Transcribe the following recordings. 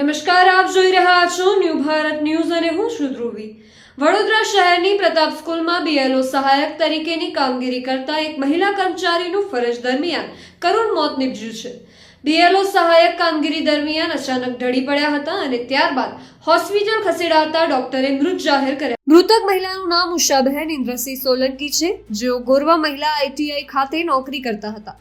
નમસ્કાર, આપ જોઈ રહ્યા છો ન્યૂ ભારત ન્યૂઝ અને હું છું ધ્રુવી. વડોદરા શહેરની પ્રતાપ સ્કૂલમાં બીએલઓ સહાયક તરીકેની કામગીરી કરતા એક મહિલા કર્મચારીનું ફરજ દરમિયાન કરુણ મોત નીપજ્યું છે. બીએલઓ સહાયક કામગીરી દરમિયાન અચાનક ઢળી પડ્યા હતા અને ત્યારબાદ હોસ્પિટલ ખસેડાતા ડોક્ટરે મૃત જાહેર કર્યા. મૃતક મહિલાનું નામ ઉષાબહેન ઇન્દ્રસિંહ સોલંકી છે, જેઓ ગોરવા મહિલા આઈટીઆઈ ખાતે નોકરી કરતા હતા.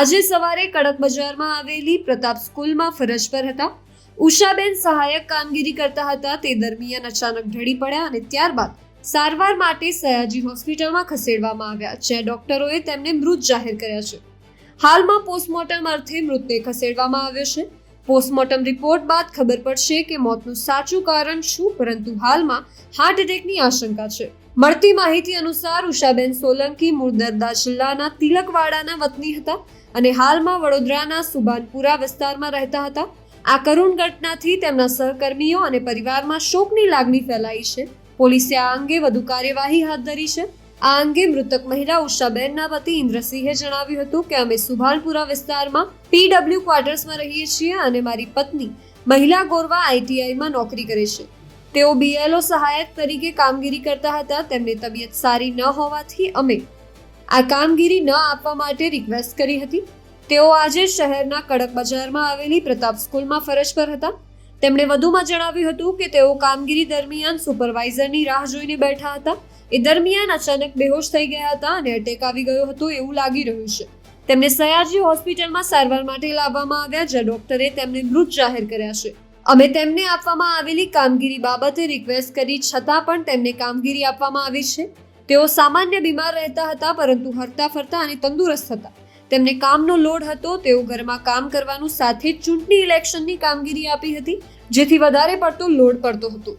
આજે સવારે કડક બજારમાં આવેલી પ્રતાપ સ્કૂલમાં ફરજ પર હતા. ઉષાબેન સહાયક કામગીરી કરતા હતા. તે દરમિયાન અચાનક ઢળી પડ્યા અને ત્યારબાદ સારવાર માટે સયાજી હોસ્પિટલમાં ખસેડવામાં આવ્યા, જ્યાં ડોક્ટરોએ તેમને મૃત જાહેર કર્યા છે. હાલમાં પોસ્ટમોર્ટમ અર્થે મૃતને ખસેડવામાં આવ્યો છે. પોસ્ટમોર્ટમ રિપોર્ટ બાદ ખબર પડશે કે મોતનું સાચું કારણ શું, પરંતુ હાલમાં હાર્ટ એટેકની આશંકા છે. મળતી માહિતી અનુસાર ઉષાબેન સોલંકી મૂળ નર્મદા જિલ્લાના તિલકવાડાના વતની હતા અને હાલમાં વડોદરાના સુભાનપુરા વિસ્તારમાં રહેતા હતા. આ કરુણ ઘટનાથી તેમના સહકર્મીઓ અને પરિવારમાં શોકની લાગણી ફેલાઈ છે. પોલીસે આ અંગે વધુ કાર્યવાહી હાથ ધરી છે. આ અંગે મૃતક મહિલા ઉષાબેનના પતિ ઇન્દ્રસિંહે જણાવ્યું હતું કે અમે સુભાનપુરા વિસ્તારમાં પીડબ્લ્યુ ક્વાર્ટર્સમાં રહીએ છીએ અને મારી પત્ની મહિલા ગોરવા આઈટીઆઈમાં નોકરી કરે છે. તેઓ બીએલઓ સહાયક તરીકે કામગીરી કરતા હતા. તેમની તબિયત સારી ન હોવાથી અમે આ કામગીરી ન આપવા માટે રિક્વેસ્ટ કરી હતી. તેઓ આજે શહેરના કડક બજારમાં આવેલી પ્રતાપ સ્કૂલમાં ફરજ પર હતા. તેમણે વધુમાં જણાવ્યું હતું કે તેઓ કામગીરી દરમિયાન સુપરવાઇઝરની રાહ જોઈને બેઠા હતા. એ દરમિયાન અચાનક બેહોશ થઈ ગયા હતા અને અટેક આવી ગયો હતો એવું લાગી રહ્યું છે. તેમને સયાજી હોસ્પિટલમાં સારવાર માટે લાવવામાં આવ્યા, જ્યાં ડોક્ટરે તેમને મૃત જાહેર કર્યા છે. અમે તેમને આપવામાં આવેલી કામગીરી બાબતે રિક્વેસ્ટ કરી છતાં પણ તેમને કામગીરી આપવામાં આવી છે. તેઓ સામાન્ય બીમાર રહેતા હતા, પરંતુ હરતા ફરતા અને તંદુરસ્ત હતા. તેમને કામનો લોડ હતો, તેઓ ઘરમાં કામ કરવાનું સાથે ચૂંટણી ઇલેક્શનની કામગીરી આપી હતી, જેથી વધારે પડતો લોડ પડતો હતો.